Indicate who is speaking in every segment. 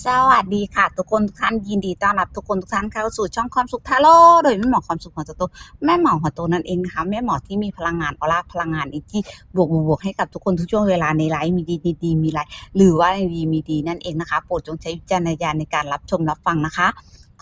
Speaker 1: สวัสดีค่ะ ทุกคนทุกท่านยินดีต้อนรับทุกคนทุกท่านเข้าสู่ช่องความสุขทาโร่โดยแม่หมอความสุขของตัวแม่หมอหัวโตนั่นเองนะคะแม่หมอที่มีพลังงานออร่าพลังงานอีกที่บวกบวกบวกให้กับทุกคนทุกช่วงเวลาในไลฟ์มีดีดีดีมีไลฟ์หรือว่าในดีมีดีนั่นเองนะคะโปรดจงใช้วิจารณญาณในการรับชมรับฟังนะคะ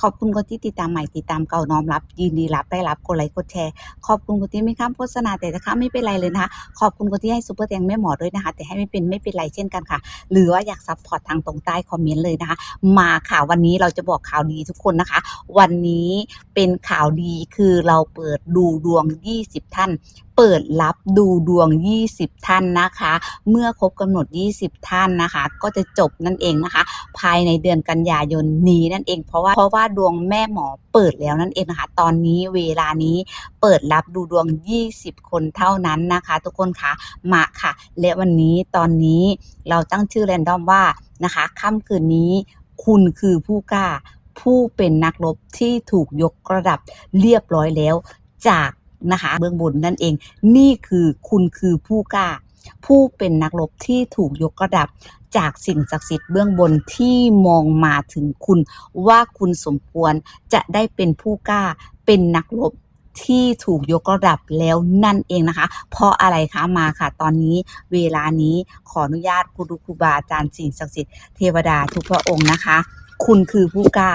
Speaker 1: ขอบคุณคนที่ติดตามใหม่ติดตามเก่าน้อมรับ ยินดีรับได้รับกดไลค์กดแชร์ขอบคุณคนที่ไม่ข้ามโฆษณาแต่นะคะไม่เป็นไรเลยนะคะขอบคุณคนที่ให้ซูเปอร์แตงแม่หมอด้วยนะคะ แต่ให้ไม่เป็นไม่เป็นไรเช่นกันค่ะ หรือว่าอยากซัพพอร์ตทางตรงใต้คอมเมนต์เลยนะคะ มาค่ะวันนี้เราจะบอกข่าวดีทุกคนนะคะ วันนี้เป็นข่าวดีคือเราเปิดดูดวง 20 ท่าน เปิดรับดูดวง 20 ท่านนะคะ เมื่อครบกำหนด 20 ท่านนะคะ ก็จะจบนั่นเองนะคะ ภายในเดือนกันยายนนี้นั่นเอง เพราะว่าเพราะว่าดวงแม่หมอเปิดแล้วนั่นเองนะคะ ตอนนี้เวลานี้เปิดรับดูดวง 20 คนเท่านั้นนะคะ ทุกคนคะมาค่ะ และวันนี้ตอนนี้เราตั้งชื่อแรนดอมว่านะคะค่ำคืนนี้คุณคือผู้กล้า ผู้เป็นนักรบที่ถูกยกระดับเรียบร้อยแล้วจาก นะคะเบื้องบนนั่นเอง นี่คือคุณคือผู้กล้า ผู้เป็นนักรบที่ถูกยกระดับจากสิ่งศักดิ์สิทธิ์เบื้องบนที่มองมาถึงคุณ ว่าคุณสมควรจะได้เป็นผู้กล้าเป็นนักรบที่ถูกยกระดับแล้วนั่นเองนะคะ เพราะอะไรคะมาค่ะ ตอนนี้เวลานี้ขออนุญาตครูครูบาอาจารย์สิ่งศักดิ์สิทธิ์เทวดาทุกพระองค์นะคะ คุณคือผู้กล้า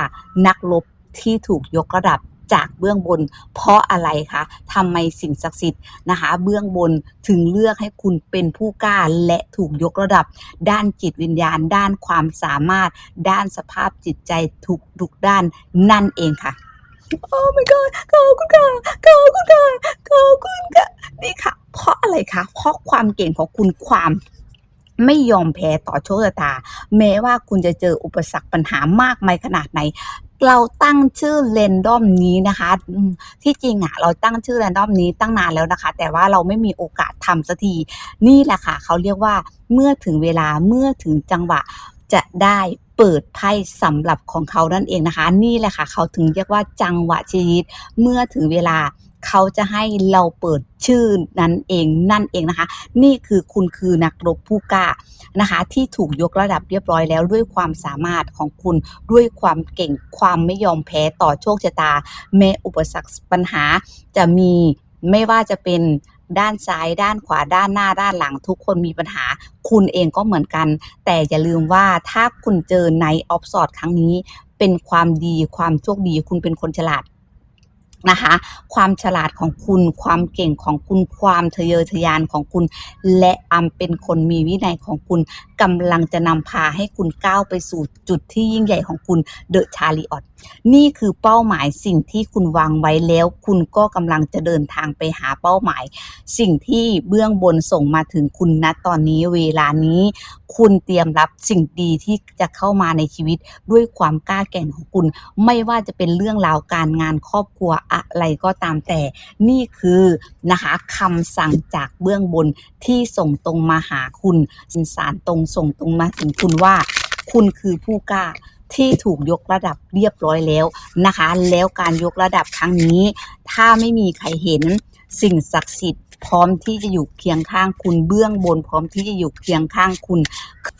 Speaker 1: นักรบที่ถูกยกระดับ จากเบื้องบน เพราะอะไรคะทำไมสิ่งศักดิ์สิทธิ์นะคะ เบื้องบนถึงเลือกให้คุณเป็นผู้กล้าและถูกยกระดับ ด้านจิตวิญญาณ ด้านความสามารถ ด้านสภาพจิตใจทุกทุกด้านนั่นเองค่ะโอ้ my god ขอบคุณค่ะขอบคุณค่ะขอบคุณค่ะนี่ค่ะ เพราะอะไรคะเพราะความเก่งของคุณความไม่ยอมแพ้ต่อโชคชะตา แม้ว่าคุณจะเจออุปสรรคปัญหามากมายขนาดไหน เราตั้งชื่อเรนดอมนี้นะคะที่จริงอะ เราตั้งชื่อเรนดอมนี้ตั้งนานแล้วนะคะ แต่ว่าเราไม่มีโอกาสทำสักทีนี่แหละค่ะ เขาเรียกว่าเมื่อถึงเวลาเมื่อถึงจังหวะจะได้เปิดไพ่สำหรับของเขานั่นเองนะคะ นี่แหละค่ะ เขาถึงเรียกว่าจังหวะชีวิต เมื่อถึงเวลา เขาจะให้เราเปิดชื่อนั้นเองนั่นเองนะคะ นี่คือคุณคือนักรบผู้กล้านะคะ ที่ถูกยกระดับเรียบร้อยแล้วด้วยความสามารถของคุณด้วยความเก่งความไม่ยอมแพ้ต่อโชคชะตาแม้อุปสรรคปัญหาจะมีไม่ว่าจะเป็นด้านซ้ายด้านขวาด้านหน้าด้านหลังทุกคนมีปัญหา คุณเองก็เหมือนกัน แต่อย่าลืมว่าถ้าคุณเจอในออฟสอดครั้งนี้ เป็นความดีความโชคดี คุณเป็นคนฉลาด นะคะความฉลาดของคุณความเก่งของคุณความทะเยอทะยานของคุณ และอำเป็นคนมีวินัยของคุณกำลังจะนำพาให้คุณก้าวไปสู่จุดที่ยิ่งใหญ่ของคุณเดอะชาลีออตนี่คือเป้าหมายสิ่งที่คุณวางไว้แล้ว คุณก็กำลังจะเดินทางไปหาเป้าหมาย สิ่งที่เบื้องบนส่งมาถึงคุณณตอนนี้เวลานี้ คุณเตรียมรับสิ่งดีที่จะเข้ามาในชีวิตด้วยความกล้าแกร่งของคุณ ไม่ว่าจะเป็นเรื่องราวการงานครอบครัวอะไรก็ตามแต่ นี่คือนะคะคำสั่งจากเบื้องบนที่ส่งตรงมาหาคุณสินสารตรงส่งตรงมาถึงคุณว่า คุณคือผู้กล้าที่ถูกยกระดับเรียบร้อยแล้วนะคะ แล้วการยกระดับครั้งนี้ ถ้าไม่มีใครเห็นสิ่งศักดิ์สิทธิ์พร้อมที่จะอยู่เคียงข้างคุณเบื้องบน พร้อมที่จะอยู่เคียงข้างคุณ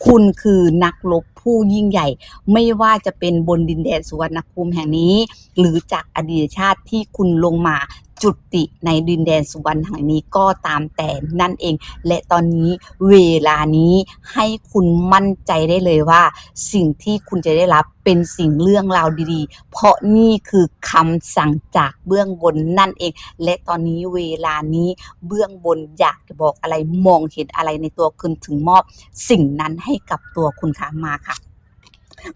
Speaker 1: คุณคือนักรบผู้ยิ่งใหญ่ ไม่ว่าจะเป็นบนดินแดนสุวรรณภูมิแห่งนี้ หรือจากอดีตชาติที่คุณลงมา จุติในดินแดนสุวรรณแห่งนี้ก็ตามแต่นั่นเอง และตอนนี้เวลานี้ให้คุณมั่นใจได้เลยว่า สิ่งที่คุณจะได้รับเป็นสิ่งเรื่องราวดีๆ เพราะนี่คือคำสั่งจากเบื้องบนนั่นเอง และตอนนี้เวลานี้เบื้องบนอยากจะบอกอะไรมองเห็นอะไรในตัวคุณถึงมอบ สิ่งนั้นให้กับตัวคุณค่ะมาค่ะ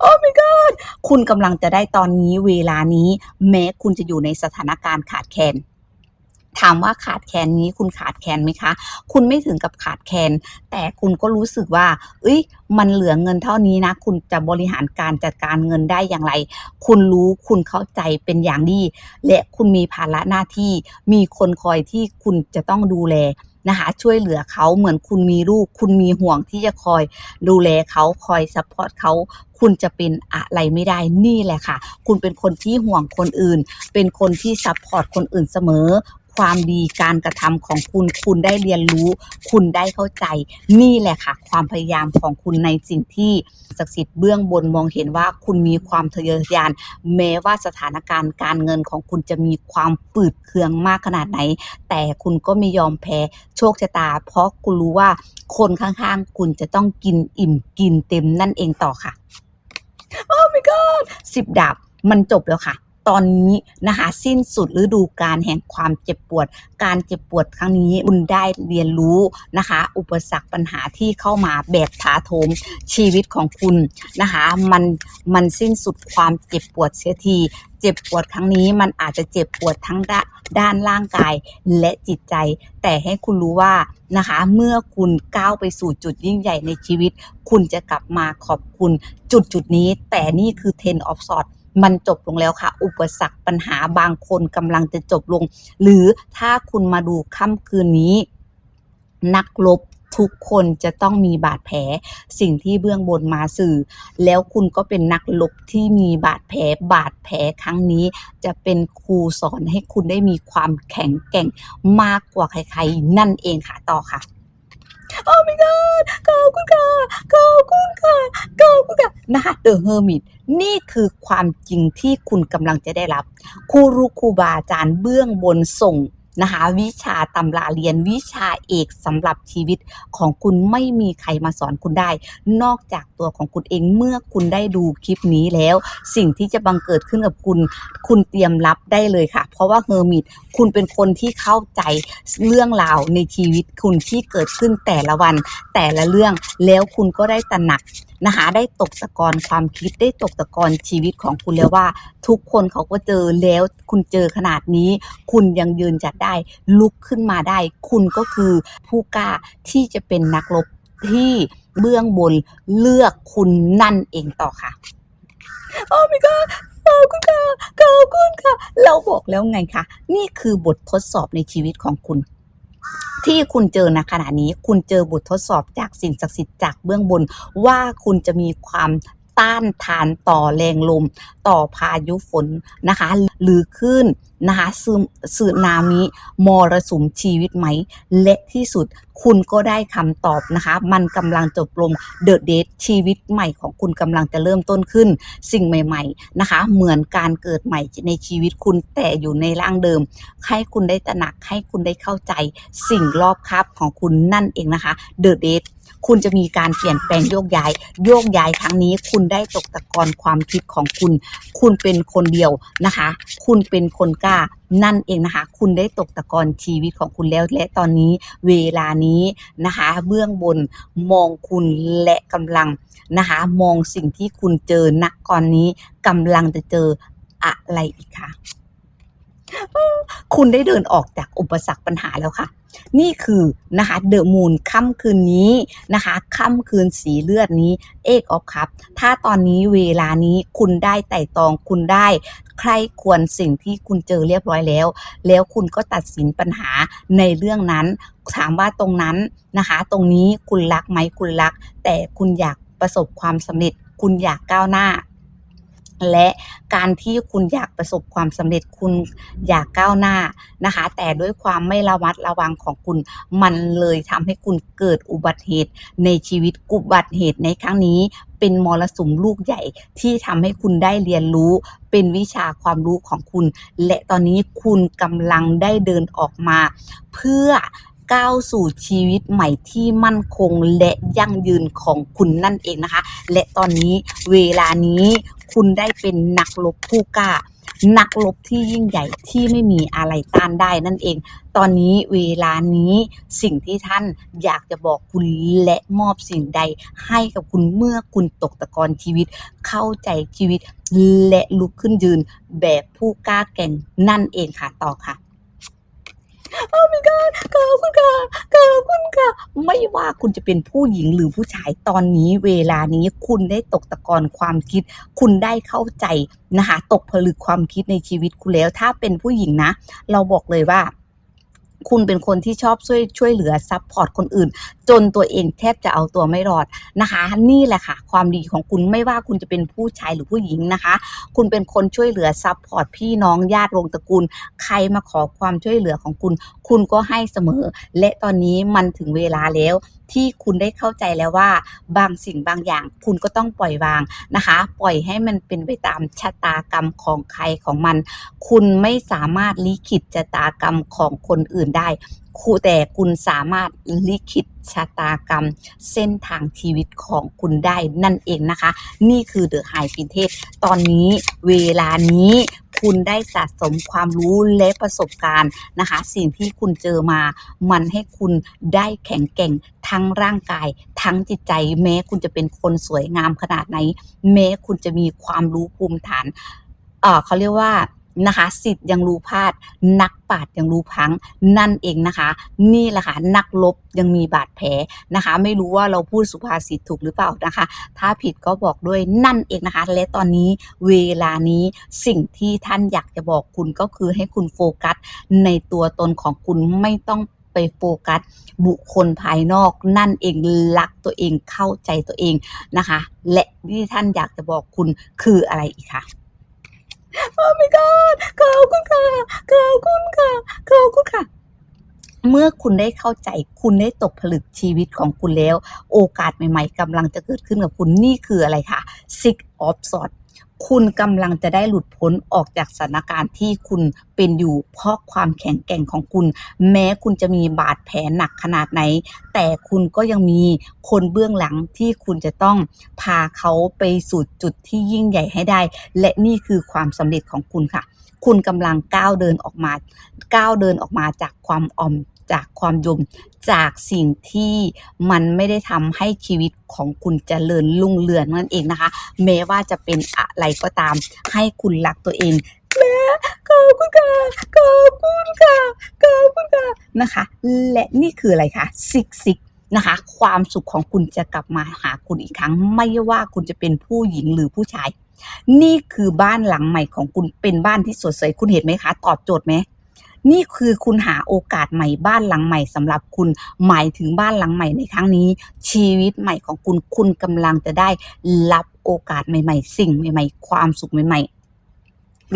Speaker 1: โอ้ my god คุณกำลังจะได้ตอนนี้เวลานี้ แม้คุณจะอยู่ในสถานการณ์ขาดแคลนถามว่าขาดแคลนนี้คุณขาดแคลนไหมคะ คุณไม่ถึงกับขาดแคลนแต่คุณก็รู้สึกว่า เอ้ย มันเหลือเงินเท่านี้นะ คุณจะบริหารการจัดการเงินได้อย่างไร คุณรู้ คุณเข้าใจเป็นอย่างดี และคุณมีภาระหน้าที่ มีคนคอยที่คุณจะต้องดูแล นะคะช่วยเหลือเขาเหมือนคุณมีลูก คุณมีห่วงที่จะคอยดูแลเขาคอยซัพพอร์ตเขาคุณจะเป็นอะไรไม่ได้นี่แหละค่ะ คุณเป็นคนที่ห่วงคนอื่น เป็นคนที่ซัพพอร์ตคนอื่นเสมอ ความดีการกระทำของคุณ คุณได้เรียนรู้ คุณได้เข้าใจ นี่แหละค่ะ ความพยายามของคุณในสิ่งที่ศักดิ์สิทธิ์เบื้องบนมองเห็นว่าคุณมีความทะเยอทะยาน แม้ว่าสถานการณ์การเงินของคุณจะมีความปืดเคืองมากขนาดไหน แต่คุณก็ไม่ยอมแพ้โชคชะตา เพราะคุณรู้ว่าคนข้างๆ คุณจะต้องกินอิ่มกินเต็มนั่นเองต่อค่ะ โอ้ my god สิบดาบมันจบแล้วค่ะ ตอนนี้นะคะสิ้นสุดฤดูกาลแห่งความเจ็บปวด การเจ็บปวดครั้งนี้คุณได้เรียนรู้นะคะ อุปสรรคปัญหาที่เข้ามาแบบถาโถมชีวิตของคุณนะคะมันมันสิ้นสุดความเจ็บปวดเสียทีเจ็บปวดครั้งนี้มันอาจจะเจ็บปวดทั้งด้านด้านร่างกายและจิตใจ แต่ให้คุณรู้ว่านะคะ เมื่อคุณก้าวไปสู่จุดยิ่งใหญ่ในชีวิต คุณจะกลับมาขอบคุณจุดจุดนี้ แต่นี่คือ ten of swords มันจบลงแล้วค่ะ อุปสรรคปัญหาบางคนกำลังจะจบลง หรือถ้าคุณมาดูค่ำคืนนี้ นักรบทุกคนจะต้องมีบาดแผลสิ่งที่เบื้องบนมาสื่อ แล้วคุณก็เป็นนักรบที่มีบาดแผลบาดแผลครั้งนี้ จะเป็นครูสอนให้คุณได้มีความแข็งแกร่งมากกว่าใครๆ นั่นเองค่ะต่อค่ะ โอ้ my god ขอบคุณค่ะขอบคุณค่ะขอบคุณค่ะนะคะเดอะเฮอร์มิตนี่คือความจริงที่คุณกำลังจะได้รับครูรูครูบาอาจารย์เบื้องบนส่ง นะคะวิชาตำราเรียนวิชาเอกสำหรับชีวิตของคุณไม่มีใครมาสอนคุณได้ นอกจากตัวของคุณเองเมื่อคุณได้ดูคลิปนี้แล้ว สิ่งที่จะบังเกิดขึ้นกับคุณ คุณเตรียมรับได้เลยค่ะ เพราะว่าเฮอร์มิตคุณเป็นคนที่เข้าใจเรื่องราวในชีวิตคุณที่เกิดขึ้นแต่ละวัน แต่ละเรื่องแล้วคุณก็ได้ตระหนักนะคะได้ตกตะกอนความคิดได้ตกตะกอนชีวิตของคุณแล้วว่า ทุกคนเขาก็เจอแล้วคุณเจอขนาดนี้ คุณยังยืนจัดได้ลุกขึ้นมาได้ คุณก็คือผู้กล้าที่จะเป็นนักรบที่เบื้องบนเลือกคุณนั่นเองต่อค่ะโอ้ my god ขอบคุณค่ะขอบคุณค่ะ เราบอกแล้วไงคะนี่คือบททดสอบในชีวิตของคุณ ที่คุณเจอณขณะนี้ คุณเจอบททดสอบจากสิ่งศักดิ์สิทธิ์จากเบื้องบน ว่าคุณจะมีความ ต้านทานต่อแรงลม ต่อพายุฝนนะคะ หรือคลื่นนะคะซึมสึนามิมรสุมชีวิตไหมและที่สุดคุณก็ได้คำตอบนะคะ มันกำลังจบลงเดอะเดทชีวิตใหม่ของคุณกำลังจะเริ่มต้นขึ้น สิ่งใหม่ ๆนะคะ เหมือนการเกิดใหม่ในชีวิตคุณแต่อยู่ในร่างเดิม ให้คุณได้ตระหนักให้คุณได้เข้าใจสิ่งรอบคับของคุณนั่นเองนะคะเดอะเดท คุณจะมีการเปลี่ยนแปลงโยกย้าย โยกย้ายครั้งนี้ คุณได้ตกตะกอนความคิดของคุณ คุณเป็นคนเดียวนะคะ คุณเป็นคนกล้านั่นเองนะคะ คุณได้ตกตะกอนชีวิตของคุณแล้ว และตอนนี้เวลานี้นะคะ เบื้องบนมองคุณและกำลังนะคะ มองสิ่งที่คุณเจอณก่อนนี้กำลังจะเจออะไรอีกคะ คุณได้เดินออกจากอุปสรรคปัญหาแล้วค่ะ นี่คือนะคะเดอะมูนค่ำคืนนี้นะคะค่ำคืนสีเลือดนี้เอกออฟครับ ถ้าตอนนี้เวลานี้คุณได้ไต่ตองคุณได้ ใครควรสิ่งที่คุณเจอเรียบร้อยแล้ว แล้วคุณก็ตัดสินปัญหาในเรื่องนั้น ถามว่าตรงนั้นนะคะ ตรงนี้คุณรักไหมคุณรัก แต่คุณอยากประสบความสำเร็จ คุณอยากก้าวหน้า และการที่คุณอยากประสบความสำเร็จคุณอยากก้าวหน้านะคะ แต่ด้วยความไม่ระมัดระวังของคุณ มันเลยทำให้คุณเกิดอุบัติเหตุในชีวิตอุบัติเหตุในครั้งนี้เป็นมรสุมลูกใหญ่ที่ทำให้คุณได้เรียนรู้ เป็นวิชาความรู้ของคุณ และตอนนี้คุณกำลังได้เดินออกมา เพื่อ ก้าวสู่ชีวิตใหม่ที่มั่นคงและยั่งยืนของคุณนั่นเองนะคะ และตอนนี้เวลานี้คุณได้เป็นนักรบผู้กล้านักรบที่ยิ่งใหญ่ที่ไม่มีอะไรต้านได้นั่นเอง ตอนนี้เวลานี้สิ่งที่ท่านอยากจะบอกคุณและมอบสิ่งใดให้กับคุณเมื่อคุณตกตะกอนชีวิต เข้าใจชีวิตและลุกขึ้นยืนแบบผู้กล้าแก่งนั่นเองค่ะต่อค่ะ โอ้ my god ขอบคุณค่ะขอบคุณค่ะ ไม่ว่าคุณจะเป็นผู้หญิงหรือผู้ชายตอนนี้เวลานี้คุณได้ตกตะกอนความคิด คุณได้เข้าใจนะคะตกผลึกความคิดในชีวิตคุณแล้ว ถ้าเป็นผู้หญิงนะ เราบอกเลยว่าคุณเป็นคนที่ชอบช่วยช่วยเหลือซัพพอร์ตคนอื่น จนตัวเองแทบจะเอาตัวไม่รอดนะคะ นี่แหละค่ะ ความดีของคุณไม่ว่าคุณจะเป็นผู้ชายหรือผู้หญิงนะคะ คุณเป็นคนช่วยเหลือซัพพอร์ตพี่น้องญาติวงตระกูล ใครมาขอความช่วยเหลือของคุณ คุณก็ให้เสมอ และตอนนี้มันถึงเวลาแล้วที่คุณได้เข้าใจแล้วว่าบางสิ่งบางอย่างคุณก็ต้องปล่อยวางนะคะ ปล่อยให้มันเป็นไปตามชะตากรรมของใครของมัน คุณไม่สามารถลิขิตชะตากรรมของคนอื่นได้ครูแต่คุณสามารถลิขิตชะตากรรม เส้นทางชีวิตของคุณได้นั่นเองนะคะ นี่คือเดอะไฮฟินเทสตอนนี้เวลานี้คุณได้สะสมความรู้และประสบการณ์นะคะ สิ่งที่คุณเจอมา มันให้คุณได้แข็งแกร่งทั้งร่างกาย ทั้งจิตใจ แม้คุณจะเป็นคนสวยงามขนาดไหน แม้คุณจะมีความรู้ภูมิฐานเออเขาเรียกว่า นะคะสิทธิ์ยังรู้พลาด นักปราชญ์ยังรู้พังนั่นเองนะคะ นี่แหละค่ะนักลบยังมีบาดแผลนะคะ ไม่รู้ว่าเราพูดสุภาษิตถูกหรือเปล่านะคะ ถ้าผิดก็บอกด้วยนั่นเองนะคะ และตอนนี้เวลานี้สิ่งที่ท่านอยากจะบอกคุณก็คือให้คุณโฟกัส ในตัวตนของคุณไม่ต้องไปโฟกัส บุคคลภายนอกนั่นเองรักตัวเองเข้าใจตัวเองนะคะ และที่ท่านอยากจะบอกคุณคืออะไรอีกคะ my god ขอบคุณค่ะขอบคุณค่ะขอบคุณค่ะ เมื่อคุณได้เข้าใจคุณได้ตกผลึกชีวิตของคุณแล้ว โอกาสใหม่ ๆกำลังจะเกิดขึ้นกับคุณนี่คืออะไรคะ Six of Swords คุณกำลังจะได้หลุดพ้นออกจากสถานการณ์ที่คุณเป็นอยู่ เพราะความแข็งแกร่งของคุณ แม้คุณจะมีบาดแผลหนักขนาดไหน แต่คุณก็ยังมีคนเบื้องหลังที่คุณจะต้องพาเขาไปสู่จุดที่ยิ่งใหญ่ให้ได้ และนี่คือความสำเร็จของคุณค่ะ คุณกำลังก้าวเดินออกมาก้าวเดินออกมาจากความอ่อม จากความยมจากสิ่งที่มันไม่ได้ทำให้ชีวิตของคุณเจริญรุ่งเรืองนั่นเองนะคะ แม้ว่าจะเป็นอะไรก็ตาม ให้คุณรักตัวเองและขอบคุณค่ะขอบคุณค่ะขอบคุณค่ะนะคะ และนี่คืออะไรคะซิกซิกนะคะความสุขของคุณจะกลับมาหาคุณอีกครั้ง ไม่ว่าคุณจะเป็นผู้หญิงหรือผู้ชาย นี่คือบ้านหลังใหม่ของคุณเป็นบ้านที่สดใสคุณเห็นไหมคะ ตอบโจทย์ไหม นี่คือคุณหาโอกาสใหม่บ้านหลังใหม่สำหรับคุณหมายถึงบ้านหลังใหม่ในครั้งนี้ ชีวิตใหม่ของคุณคุณกำลังจะได้รับโอกาสใหม่ ๆ สิ่งใหม่ ๆ ความสุขใหม่ ๆ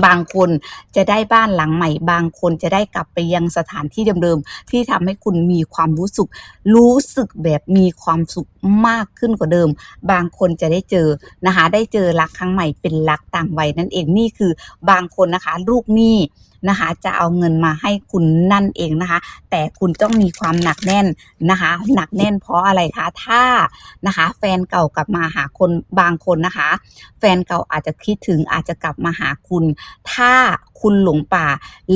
Speaker 1: บางคนจะได้บ้านหลังใหม่ บางคนจะได้กลับไปยังสถานที่เดิมๆที่ทำให้คุณมีความรู้สึก รู้สึกแบบมีความสุขมากขึ้นกว่าเดิม บางคนจะได้เจอนะคะได้เจอรักครั้งใหม่เป็นรักต่างวัยนั่นเองนี่คือบางคนนะคะลูกหนี้ นะคะ จะเอาเงินมาให้คุณนั่นเองนะคะ แต่คุณต้องมีความหนักแน่นนะคะ หนักแน่นเพราะอะไรคะถ้านะคะ แฟนเก่ากลับมาหาคนบางคนนะคะ แฟนเก่าอาจจะคิดถึงอาจจะกลับมาหาคุณ ถ้าคุณหลงป่า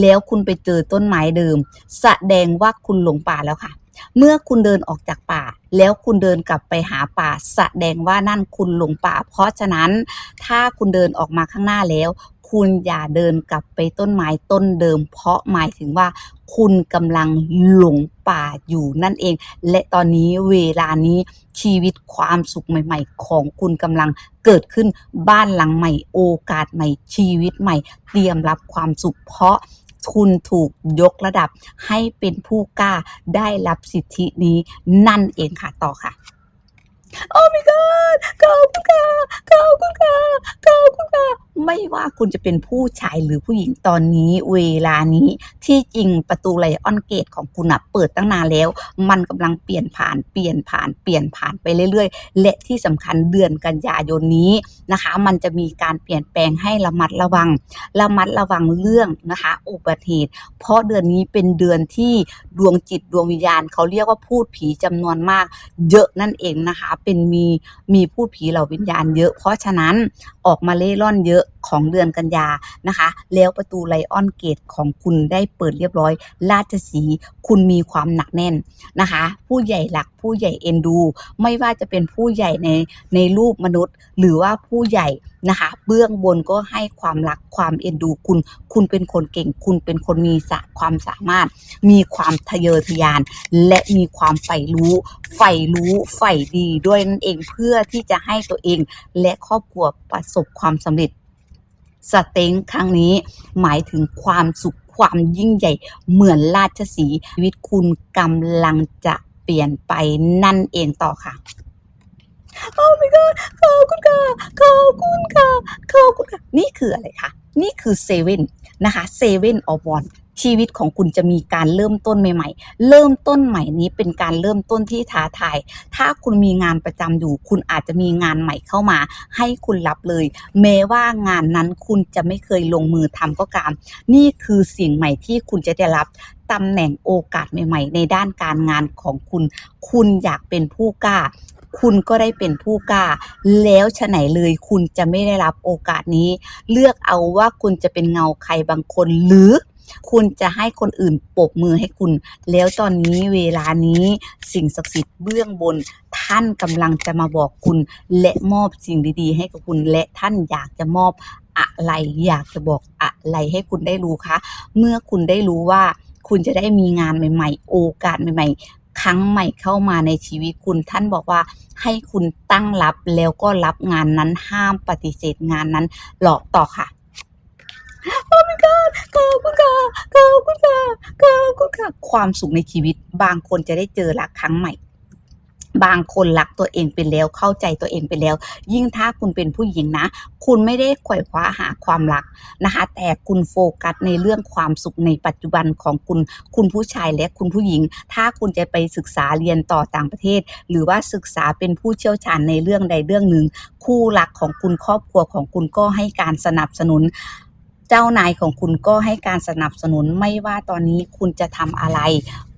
Speaker 1: แล้วคุณไปเจอต้นไม้เดิม แสดงว่าคุณหลงป่าแล้วค่ะเมื่อคุณเดินออกจากป่า แล้วคุณเดินกลับไปหาป่า แสดงว่านั่นคุณหลงป่า เพราะฉะนั้นถ้าคุณเดินออกมาข้างหน้าแล้ว คุณอย่าเดินกลับไปต้นไม้ต้นเดิม เพราะหมายถึงว่าคุณกำลังหลงป่าอยู่นั่นเอง และตอนนี้เวลานี้ชีวิตความสุขใหม่ ๆ ของคุณกำลังเกิดขึ้นบ้านหลังใหม่ โอกาสใหม่ชีวิตใหม่ เตรียมรับความสุขเพราะคุณถูกยกระดับให้เป็นผู้กล้าได้รับสิทธินี้นั่นเองค่ะต่อค่ะ โอ้ my god ขอบคุณค่ะขอบคุณค่ะขอบคุณค่ะไม่ว่าคุณจะเป็นผู้ชายหรือผู้หญิงตอนนี้เวลานี้ที่จริงประตูไลออนเกตของคุณอะเปิดตั้งนานแล้ว มันกำลังเปลี่ยนผ่านเปลี่ยนผ่านเปลี่ยนผ่านไปเรื่อยๆ และที่สำคัญเดือนกันยายนนี้นะคะ มันจะมีการเปลี่ยนแปลงให้ระมัดระวัง ระมัดระวังเรื่องนะคะอุบัติเหตุเพราะเดือนนี้เป็นเดือนที่ดวงจิตดวงวิญญาณ เขาเรียกว่าพูดผีจำนวนมาก เยอะนั่นเองนะคะเป็นมีมีพูดผีเหล่าวิญญาณเยอะ เพราะฉะนั้นออกมาเล่ร่อนเยอะของเดือนกันยานะคะ แล้วประตูไลออนเกตของคุณได้เปิดเรียบร้อย ราชสีคุณมีความหนักแน่นนะคะ ผู้ใหญ่หลักผู้ใหญ่เอ็นดู ไม่ว่าจะเป็นผู้ใหญ่ในในรูปมนุษย์ หรือว่าผู้ใหญ่นะคะ เบื้องบนก็ให้ความรักความเอ็นดูคุณ คุณเป็นคนเก่ง คุณเป็นคนมีสะความสามารถ มีความทะเยอทะยาน และมีความใฝ่รู้ใฝ่รู้ใฝ่ดีด้วยนั่นเองเพื่อที่จะให้ตัวเองและครอบครัวประสบความสำเร็จ สเต็งครั้งนี้หมายถึงความสุขความยิ่งใหญ่เหมือนราชสีชีวิตคุณกำลังจะเปลี่ยนไปนั่นเองต่อค่ะโอ้ my god ขอบคุณค่ะขอบคุณค่ะขอบคุณค่ะนี่คืออะไรคะนี่คือเซเว่นนะคะเซเว่นออฟวัน ชีวิตของคุณจะมีการเริ่มต้นใหม่ ๆ เริ่มต้นใหม่นี้เป็นการเริ่มต้นที่ท้าทาย ถ้าคุณมีงานประจำอยู่ คุณอาจจะมีงานใหม่เข้ามา ให้คุณรับเลย แม้ว่างานนั้นคุณจะไม่เคยลงมือทำก็ตาม นี่คือสิ่งใหม่ที่คุณจะได้รับตำแหน่งโอกาสใหม่ ๆ ในด้านการงานของคุณ คุณอยากเป็นผู้กล้า คุณก็ได้เป็นผู้กล้า แล้วฉะไหนเลยคุณจะไม่ได้รับโอกาสนี้ เลือกเอาว่าคุณจะเป็นเงาใครบางคนหรือ คุณจะให้คนอื่นปรบมือให้คุณ แล้วตอนนี้เวลานี้สิ่งศักดิ์สิทธิ์เบื้องบน ท่านกำลังจะมาบอกคุณ และมอบสิ่งดี ๆ ให้กับคุณ และท่านอยากจะมอบอะไร อยากจะบอกอะไรให้คุณได้รู้คะ เมื่อคุณได้รู้ว่าคุณจะได้มีงานใหม่ ๆ โอกาสใหม่ ๆครั้งใหม่เข้ามาในชีวิตคุณท่านบอกว่าให้คุณตั้งรับแล้วก็รับงานนั้นห้ามปฏิเสธงานนั้นหลอกต่อค่ะ โอ้ my god ขอบคุณค่ะขอบคุณค่ะขอบคุณค่ะความสุขในชีวิต บางคนจะได้เจอรักครั้งใหม่ บางคนรักตัวเองไปแล้วเข้าใจตัวเองไปแล้ว ยิ่งถ้าคุณเป็นผู้หญิงนะ คุณไม่ได้ขว่คว้าหาความรักนะคะ แต่คุณโฟกัสในเรื่องความสุขในปัจจุบันของคุณคุณผู้ชายและคุณผู้หญิง ถ้าคุณจะไปศึกษาเรียนต่อต่างประเทศ หรือว่าศึกษาเป็นผู้เชี่ยวชาญในเรื่องใดเรื่องหนึ่ง คู่รักของคุณครอบครัวของคุณก็ให้การสนับสนุน เจ้านายของคุณก็ให้การสนับสนุนไม่ว่าตอนนี้คุณจะทำอะไร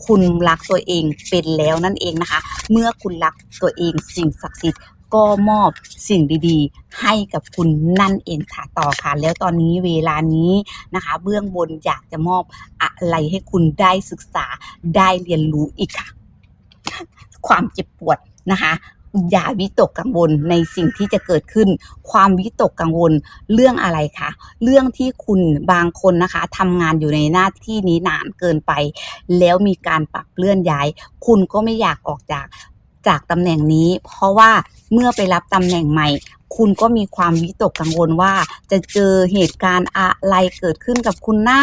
Speaker 1: คุณรักตัวเองเป็นแล้วนั่นเองนะคะ เมื่อคุณรักตัวเองสิ่งศักดิ์สิทธิ์ก็มอบสิ่งดีๆ ให้กับคุณนั่นเองค่ะต่อค่ะ แล้วตอนนี้เวลานี้นะคะ เบื้องบนอยากจะมอบอะไรให้คุณได้ศึกษาได้เรียนรู้อีกค่ะ ความเจ็บปวดนะคะ อย่าวิตกกังวลในสิ่งที่จะเกิดขึ้น ความวิตกกังวลเรื่องอะไรคะ เรื่องที่คุณบางคนนะคะทำงานอยู่ในหน้าที่นี้นานเกินไป แล้วมีการปรับเลื่อนย้าย คุณก็ไม่อยากออกจากจากตำแหน่งนี้ เพราะว่าเมื่อไปรับตำแหน่งใหม่ คุณก็มีความวิตกกังวลว่า จะเจอเหตุการณ์อะไรเกิดขึ้นกับคุณหน้า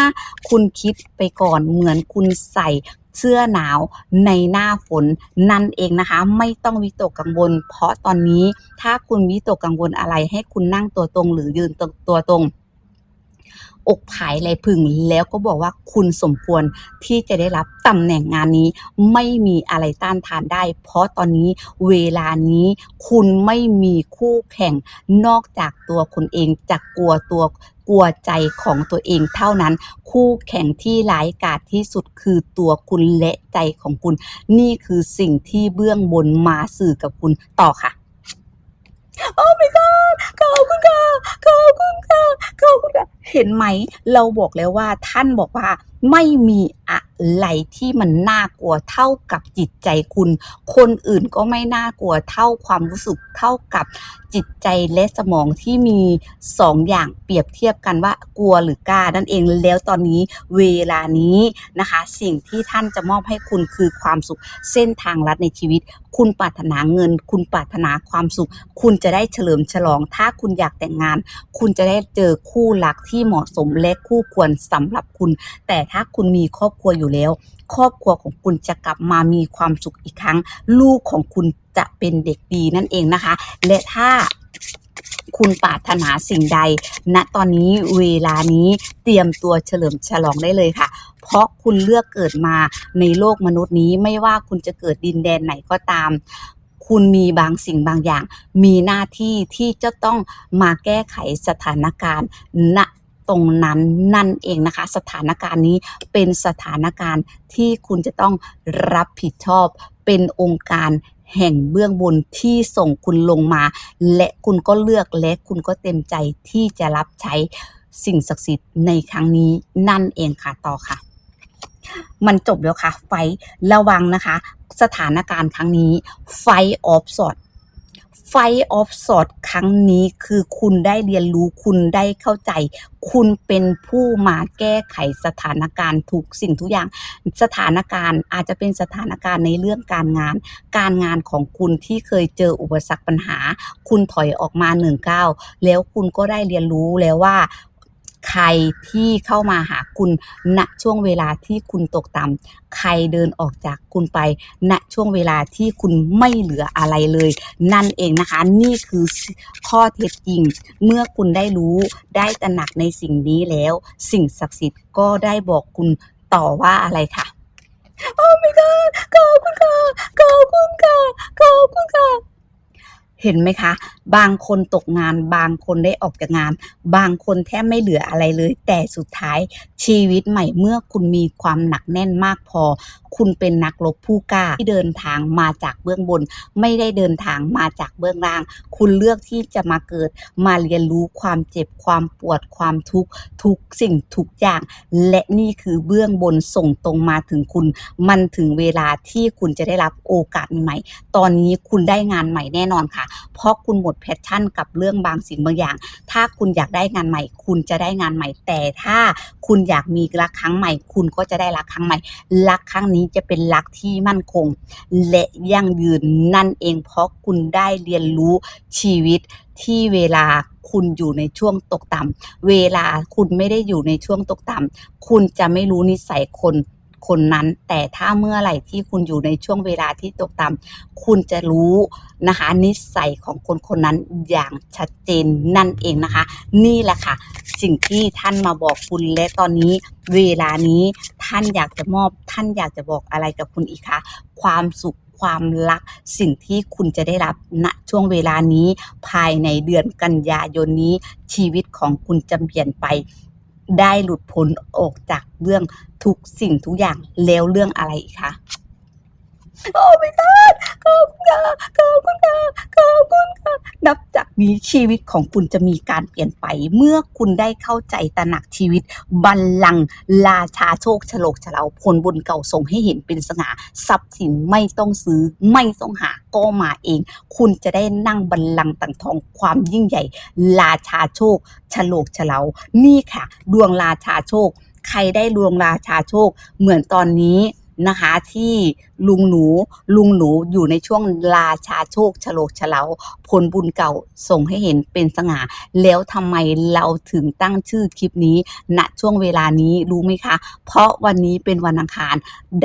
Speaker 1: คุณคิดไปก่อนเหมือนคุณใส่ เสื้อหนาวในหน้าฝนนั่นเองนะคะ ไม่ต้องวิตกกังวล เพราะตอนนี้ถ้าคุณวิตกกังวลอะไรให้คุณนั่งตัวตรงหรือยืนตัวตัวตรง อกผายไหลพึง แล้วก็บอกว่าคุณสมควรที่จะได้รับตำแหน่งงานนี้ ไม่มีอะไรต้านทานได้ เพราะตอนนี้เวลานี้คุณไม่มีคู่แข่งนอกจากตัวคุณเองจะกลัวตัวกลัวใจของตัวเองเท่านั้น คู่แข่งที่ร้ายกาจที่สุดคือตัวคุณและใจของคุณ นี่คือสิ่งที่เบื้องบนมาสื่อกับคุณต่อค่ะ โอ้ไม่ก็ขอบคุณค่ะขอบคุณค่ะขอบคุณค่ะเห็นไหม เราบอกแล้วว่าท่านบอกว่าไม่มีอะไรที่มันน่ากลัวเท่ากับจิตใจคุณ คนอื่นก็ไม่น่ากลัวเท่าความรู้สึกเท่ากับจิตใจและสมองที่มีสองอย่างเปรียบเทียบกันว่ากลัวหรือกล้านั่นเองแล้วตอนนี้เวลานี้นะคะ สิ่งที่ท่านจะมอบให้คุณคือความสุขเส้นทางลัดในชีวิต คุณปรารถนาเงิน คุณปรารถนาความสุข คุณจะได้เฉลิมฉลอง ถ้าคุณอยากแต่งงาน คุณจะได้เจอคู่รักที่เหมาะสมและคู่ควรสำหรับคุณ แต่ถ้าคุณมีครอบครัวอยู่แล้ว ครอบครัวของคุณจะกลับมามีความสุขอีกครั้ง ลูกของคุณจะเป็นเด็กดีนั่นเองนะคะ และถ้าคุณปรารถนาสิ่งใดณตอนนี้เวลานี้เตรียมตัวเฉลิมฉลองได้เลยค่ะ เพราะคุณเลือกเกิดมาในโลกมนุษย์นี้ไม่ว่าคุณจะเกิดดินแดนไหนก็ตาม คุณมีบางสิ่งบางอย่าง มีหน้าที่ที่จะต้องมาแก้ไขสถานการณ์ณ ตรงนั้นนั่นเองนะคะ สถานการณ์นี้เป็นสถานการณ์ที่คุณจะต้องรับผิดชอบเป็นองค์การแห่งเบื้องบนที่ส่งคุณลงมา และคุณก็เลือกและคุณก็เต็มใจที่จะรับใช้สิ่งศักดิ์สิทธิ์ในครั้งนี้นั่นเองค่ะต่อค่ะ มันจบแล้วค่ะ ไฟระวังนะคะ สถานการณ์ครั้งนี้ไฟออฟสอด ไฟออฟสอดครั้งนี้คือคุณได้เรียนรู้คุณได้เข้าใจ คุณเป็นผู้มาแก้ไขสถานการณ์ทุกสิ่งทุกอย่าง สถานการณ์อาจจะเป็นสถานการณ์ในเรื่องการงาน การงานของคุณที่เคยเจออุปสรรคปัญหา คุณถอยออกมาหนึ่งก้าวแล้วคุณก็ได้เรียนรู้แล้วว่า ใครที่เข้ามาหาคุณณช่วงเวลาที่คุณตกต่ำใครเดินออกจากคุณไป ณช่วงเวลาที่คุณไม่เหลืออะไรเลย นั่นเองนะคะ นี่คือข้อเท็จจริง เมื่อคุณได้รู้ได้ตระหนักในสิ่งนี้แล้ว สิ่งศักดิ์สิทธิ์ก็ได้บอกคุณต่อว่าอะไรค่ะโอ้ my god ขอบคุณค่ะขอบคุณค่ะขอบคุณค่ะ เห็นไหมคะ บางคนตกงาน บางคนได้ออกจากงาน บางคนแทบไม่เหลืออะไรเลย แต่สุดท้ายชีวิตใหม่เมื่อคุณมีความหนักแน่นมากพอคุณเป็นนักรบผู้กล้าที่เดินทางมาจากเบื้องบน ไม่ได้เดินทางมาจากเบื้องล่าง คุณเลือกที่จะมาเกิดมาเรียนรู้ความเจ็บความปวดความทุกข์ทุกสิ่งทุกอย่าง และนี่คือเบื้องบนส่งตรงมาถึงคุณ มันถึงเวลาที่คุณจะได้รับโอกาสใหม่ๆตอนนี้คุณได้งานใหม่แน่นอนค่ะ เพราะคุณหมดแพชชั่นกับเรื่องบางสิ่งบางอย่าง ถ้าคุณอยากได้งานใหม่ คุณจะได้งานใหม่ แต่ถ้าคุณอยากมีรักครั้งใหม่ คุณก็จะได้รักครั้งใหม่ รักครั้งนี้จะเป็นรักที่มั่นคง และยั่งยืนนั่นเองเพราะคุณได้เรียนรู้ชีวิตที่เวลาคุณอยู่ในช่วงตกต่ำเวลาคุณไม่ได้อยู่ในช่วงตกต่ำคุณจะไม่รู้นิสัยคน คนนั้น แต่ถ้าเมื่อไหร่ที่คุณอยู่ในช่วงเวลาที่ตกต่ำคุณจะรู้นะคะนิสัยของคนคนนั้นอย่างชัดเจนนั่นเองนะคะ นี่แหละค่ะ สิ่งที่ท่านมาบอกคุณและตอนนี้เวลานี้ท่านอยากจะมอบท่านอยากจะบอกอะไรกับคุณอีกคะความสุขความรักสิ่งที่คุณจะได้รับณช่วงเวลานี้ภายในเดือนกันยายนนี้ชีวิตของคุณจะเปลี่ยนไป ได้หลุดพ้นออกจากเรื่องทุกสิ่งทุกอย่างแล้วเรื่องอะไรคะ โอ้ my god ขอบคุณค่ะขอบคุณค่ะขอบคุณค่ะนับจากนี้ชีวิตของคุณจะมีการเปลี่ยนไป เมื่อคุณได้เข้าใจตระหนักชีวิต บัลลังก์ราชาโชคฉลกเฉลาผลบุญเก่าส่งให้เห็นเป็นสง่าทรัพย์สินไม่ต้องซื้อไม่ต้องหาก็มาเอง คุณจะได้นั่งบัลลังก์ต่างทองความยิ่งใหญ่ ราชาโชคฉลกเฉลานี่ค่ะ ดวงราชาโชค ใครได้ดวงราชาโชค เหมือนตอนนี้ นะคะที่ลุงหนูลุงหนูอยู่ในช่วงราชาโชคฉลกฉลาผลบุญเก่าส่งให้เห็นเป็นสง่า แล้วทำไมเราถึงตั้งชื่อคลิปนี้ณช่วงเวลานี้รู้ไหมคะ เพราะวันนี้เป็นวันอังคาร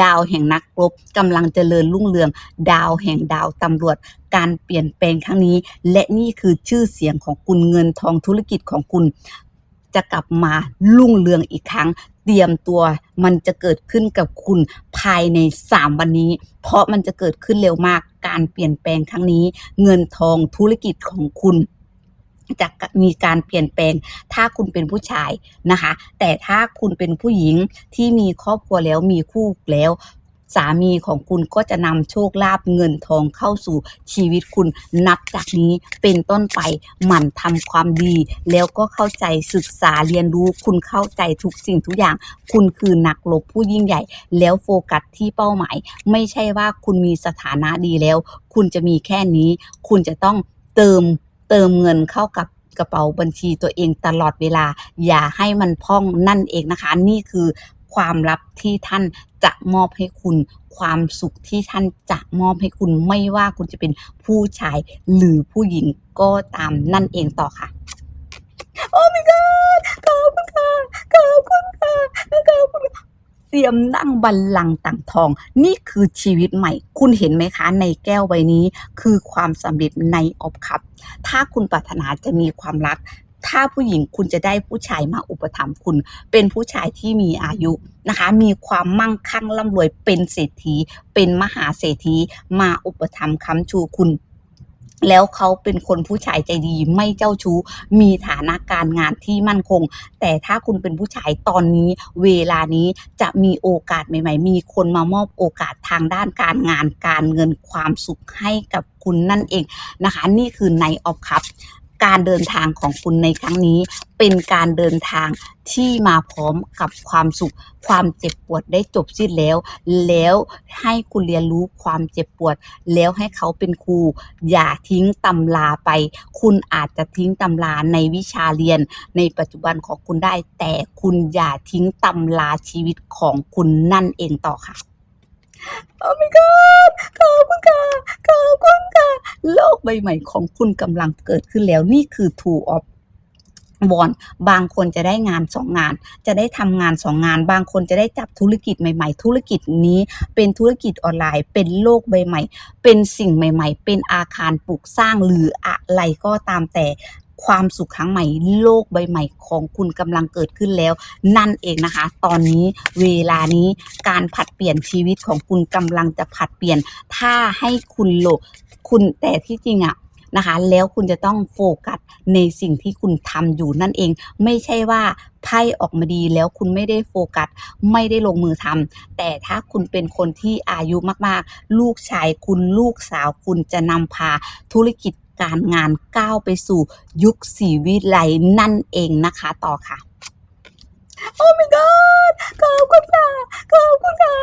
Speaker 1: ดาวแห่งนักรบกำลังเจริญรุ่งเรือง ดาวแห่งดาวตำรวจการเปลี่ยนแปลงครั้งนี้ และนี่คือชื่อเสียงของคุณเงินทองธุรกิจของคุณจะกลับมารุ่งเรืองอีกครั้ง เตรียมตัวมันจะเกิดขึ้นกับคุณภายใน 3 วันนี้ เพราะมันจะเกิดขึ้นเร็วมากการเปลี่ยนแปลงครั้งนี้ เงินทองธุรกิจของคุณจะมีการเปลี่ยนแปลง ถ้าคุณเป็นผู้ชายนะคะ แต่ถ้าคุณเป็นผู้หญิงที่มีครอบครัวแล้วมีคู่แล้ว สามีของคุณก็จะนำโชคลาภเงินทองเข้าสู่ชีวิตคุณนับจากนี้เป็นต้นไปหมั่นทำความดี แล้วก็เข้าใจศึกษาเรียนรู้คุณเข้าใจทุกสิ่งทุกอย่าง คุณคือนักรบผู้ยิ่งใหญ่ แล้วโฟกัสที่เป้าหมาย ไม่ใช่ว่าคุณมีสถานะดีแล้ว คุณจะมีแค่นี้ คุณจะต้องเติมเติมเงินเข้ากับกระเป๋าบัญชีตัวเองตลอดเวลา อย่าให้มันพ่องนั่นเองนะคะ นี่คือ ความลับที่ท่านจะมอบให้คุณ ความสุขที่ท่านจะมอบให้คุณไม่ว่าคุณจะเป็นผู้ชายหรือผู้หญิงก็ตามนั่นเองต่อค่ะ โอ้ my god ขอบคุณค่ะขอบคุณค่ะขอบคุณเตรียมนั่งบัลลังก์ต่างทอง นี่คือชีวิตใหม่ คุณเห็นไหมคะ ในแก้วใบนี้คือความสำเร็จในออบคับ ถ้าคุณปรารถนาจะมีความรัก ถ้าผู้หญิงคุณจะได้ผู้ชายมาอุปถัมภ์คุณ เป็นผู้ชายที่มีอายุนะคะ มีความมั่งคั่งร่ำรวยเป็นเศรษฐี เป็นมหาเศรษฐีมาอุปถัมภ์ค้ำชูคุณแล้วเขาเป็นคนผู้ชายใจดีไม่เจ้าชู้ มีฐานะการงานที่มั่นคง แต่ถ้าคุณเป็นผู้ชายตอนนี้ เวลานี้จะมีโอกาสใหม่ ๆ มีคนมามอบโอกาสทางด้านการงานการเงินความสุขให้กับคุณนั่นเองนะคะ นี่คือในออฟคัพ การเดินทางของคุณในครั้งนี้ เป็นการเดินทางที่มาพร้อมกับความสุข ความเจ็บปวดได้จบสิ้นแล้ว แล้วให้คุณเรียนรู้ความเจ็บปวด แล้วให้เขาเป็นครู อย่าทิ้งตำราไป คุณอาจจะทิ้งตำราในวิชาเรียน ในปัจจุบันของคุณได้ แต่คุณอย่าทิ้งตำราชีวิตของคุณนั่นเองต่อค่ะ โอ้ my god ขอบคุณค่ะ ขอบคุณค่ะ โลกใบใหม่ของคุณกำลังเกิดขึ้นแล้วนี่คือ Two of วอนบางคนจะได้งานสองงาน จะได้ทำงานสองงาน บางคนจะได้จับธุรกิจใหม่ ๆ ธุรกิจนี้เป็นธุรกิจออนไลน์ เป็นโลกใบใหม่ เป็นสิ่งใหม่ ๆ เป็นอาคารปลูกสร้างหรืออะไรก็ตามแต่ ความสุขครั้งใหม่โลกใบใหม่ของคุณกำลังเกิดขึ้นแล้ว นั่นเองนะคะ ตอนนี้เวลานี้การผัดเปลี่ยนชีวิตของคุณกำลังจะผัดเปลี่ยน ถ้าให้คุณโลคุณแต่ที่จริงอะนะคะแล้วคุณจะต้องโฟกัสในสิ่งที่คุณทำอยู่นั่นเอง ไม่ใช่ว่าไพ่ออกมาดีแล้วคุณไม่ได้โฟกัส ไม่ได้ลงมือทำแต่ถ้าคุณเป็นคนที่อายุมากๆ ลูกชายคุณลูกสาวคุณจะนำพาธุรกิจ การงานก้าวไปสู่ยุคสีวิไลนั่นเองนะคะต่อค่ะ โอ้ my god ขอบคุณค่ะขอบคุณค่ะ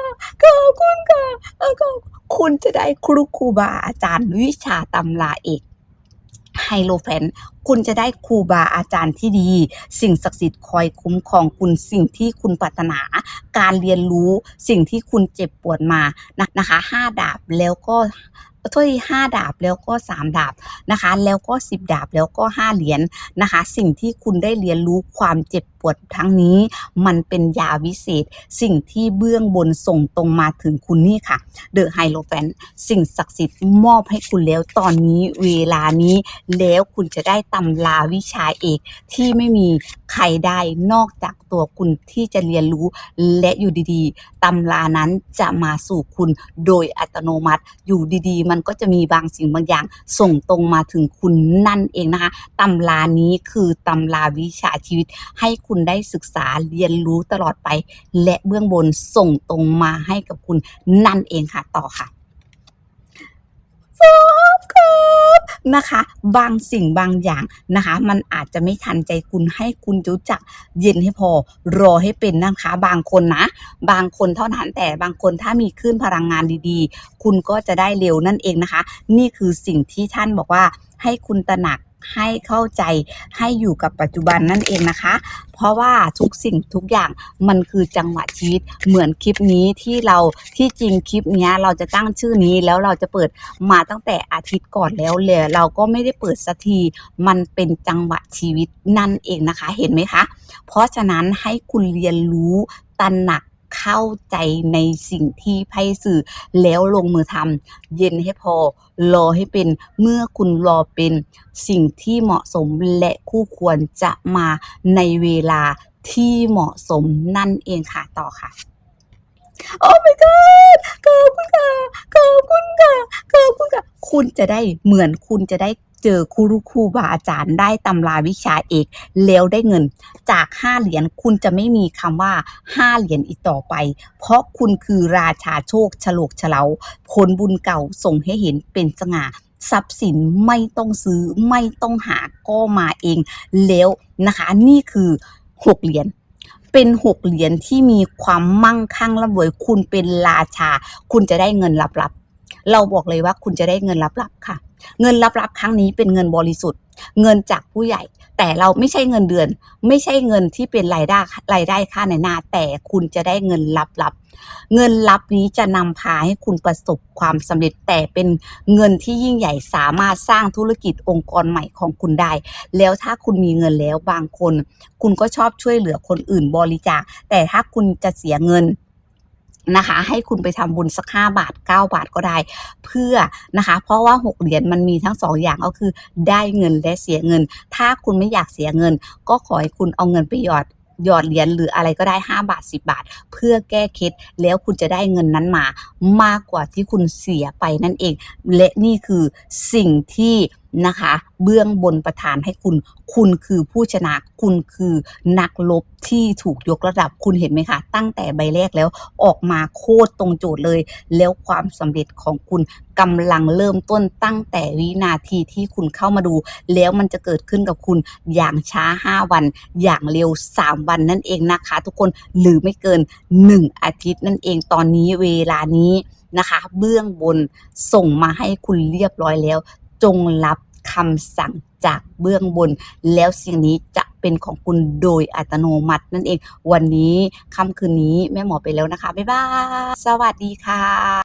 Speaker 1: ขอบคุณค่ะเออขอบคุณจะได้ครูครูบาอาจารย์วิชาตำราเอกไฮโลแฟน คุณจะได้ครูบาอาจารย์ที่ดี สิ่งศักดิ์สิทธิ์คอยคุ้มครองคุณสิ่งที่คุณปรารถนา การเรียนรู้สิ่งที่คุณเจ็บปวดมานะนะคะห้าดาบแล้วก็ โทษทีห้าดาบแล้วก็สามดาบนะคะ แล้วก็สิบดาบแล้วก็ห้าเหรียญนะคะ สิ่งที่คุณได้เรียนรู้ความเจ็บปวดทั้งนี้ มันเป็นยาวิเศษ สิ่งที่เบื้องบนส่งตรงมาถึงคุณนี่ค่ะเดอะไฮโลแฟนสิ่งศักดิ์สิทธิ์มอบให้คุณแล้วตอนนี้เวลานี้แล้วคุณจะได้ตำราวิชาเอกที่ไม่มีใครได้นอกจากตัวคุณที่จะเรียนรู้ และอยู่ดีๆตำรานั้นจะมาสู่คุณโดยอัตโนมัติ อยู่ดีๆ มันก็จะมีบางสิ่งบางอย่าง ส่งตรงมาถึงคุณนั่นเองนะคะตำรานี้คือตำราวิชาชีวิต ให้คุณได้ศึกษาเรียนรู้ตลอดไป และเบื้องบนส่งตรงมาให้กับคุณนั่นเองค่ะต่อค่ะ ฟอบครับนะคะ บางสิ่งบางอย่างนะคะ มันอาจจะไม่ทันใจคุณให้คุณรู้จักเย็นให้พอรอให้เป็นนะคะ บางคนนะ บางคนเท่านั้นแต่บางคนถ้ามีคลื่นพลังงานดีๆ คุณก็จะได้เร็วนั่นเองนะคะ นี่คือสิ่งที่ท่านบอกว่าให้คุณตระหนัก ให้เข้าใจให้อยู่กับปัจจุบันนั่นเองนะคะ เพราะว่าทุกสิ่งทุกอย่างมันคือจังหวะชีวิตเหมือนคลิปนี้ที่เราที่จริงคลิปนี้เราจะตั้งชื่อนี้แล้วเราจะเปิดมาตั้งแต่อาทิตย์ก่อนแล้วเลยเราก็ไม่ได้เปิดสักทีมันเป็นจังหวะชีวิตนั่นเองนะคะเห็นไหมคะ เพราะฉะนั้นให้คุณเรียนรู้ตระหนัก เข้าใจในสิ่งที่ไพ่สื่อแล้วลงมือทำเย็นให้พอ รอให้เป็นเมื่อคุณรอเป็นสิ่งที่เหมาะสมและคู่ควรจะมาในเวลาที่เหมาะสมนั่นเองค่ะต่อค่ะโอ้ my god ขอบคุณค่ะขอบคุณค่ะขอบคุณค่ะ คุณจะได้เหมือนคุณจะได้ เจอครูครูบาอาจารย์ได้ตำราวิชาเอก แล้วได้เงินจากห้าเหรียญคุณจะไม่มีคำว่าห้าเหรียญอีกต่อไป เพราะคุณคือราชาโชคฉลกฉลาผลบุญเก่าส่งให้เห็นเป็นสง่าทรัพย์สินไม่ต้องซื้อไม่ต้องหาก็มาเอง แล้วนะคะนี่คือหกเหรียญเป็นหกเหรียญที่มีความมั่งคั่งร่ำรวยคุณเป็นราชา คุณจะได้เงินลับๆ เราบอกเลยว่าคุณจะได้เงินลับๆค่ะ เงินลับๆครั้งนี้เป็นเงินบริสุทธิ์ เงินจากผู้ใหญ่ แต่เราไม่ใช่เงินเดือน ไม่ใช่เงินที่เป็นรายได้รายได้ค่าในหน้า แต่คุณจะได้เงินลับๆเงินลับนี้จะนำพาให้คุณประสบความสำเร็จแต่เป็นเงินที่ยิ่งใหญ่สามารถสร้างธุรกิจองค์กรใหม่ของคุณได้ แล้วถ้าคุณมีเงินแล้วบางคน คุณก็ชอบช่วยเหลือคนอื่นบริจาคแต่ถ้าคุณจะเสียเงิน นะคะ ให้คุณไปทำบุญสักห้าบาทเก้าบาทก็ได้ เพื่อนะคะ เพราะว่าหกเหรียญมันมีทั้งสองอย่างก็คือได้เงินและเสียเงิน ถ้าคุณไม่อยากเสียเงิน ก็ขอให้คุณเอาเงินไปหยอดหยอดเหรียญหรืออะไรก็ได้ 5 บาท 10 บาท เพื่อแก้เคล็ดแล้วคุณจะได้เงินนั้นมามากกว่าที่คุณเสียไปนั่นเอง และนี่คือสิ่งที่ นะคะ เบื้องบนประทานให้คุณ คุณคือผู้ชนะคุณคือนักรบที่ถูกยกระดับคุณเห็นไหมคะ ตั้งแต่ใบแรกแล้วออกมาโคตรตรงโจทย์เลย แล้วความสำเร็จของคุณกำลังเริ่มต้นตั้งแต่วินาทีที่คุณเข้ามาดู แล้วมันจะเกิดขึ้นกับคุณอย่างช้า 5 วัน อย่างเร็ว 3 วันนั่นเองนะคะ ทุกคนหรือไม่เกิน 1 อาทิตย์นั่นเองตอนนี้เวลานี้นะคะ เบื้องบนส่งมาให้คุณเรียบร้อยแล้ว จงรับคำสั่งจากเบื้องบน แล้วสิ่งนี้จะเป็นของคุณโดยอัตโนมัตินั่นเอง วันนี้ค่ำคืนนี้แม่หมอไปแล้วนะคะ บ๊ายบาย สวัสดีค่ะ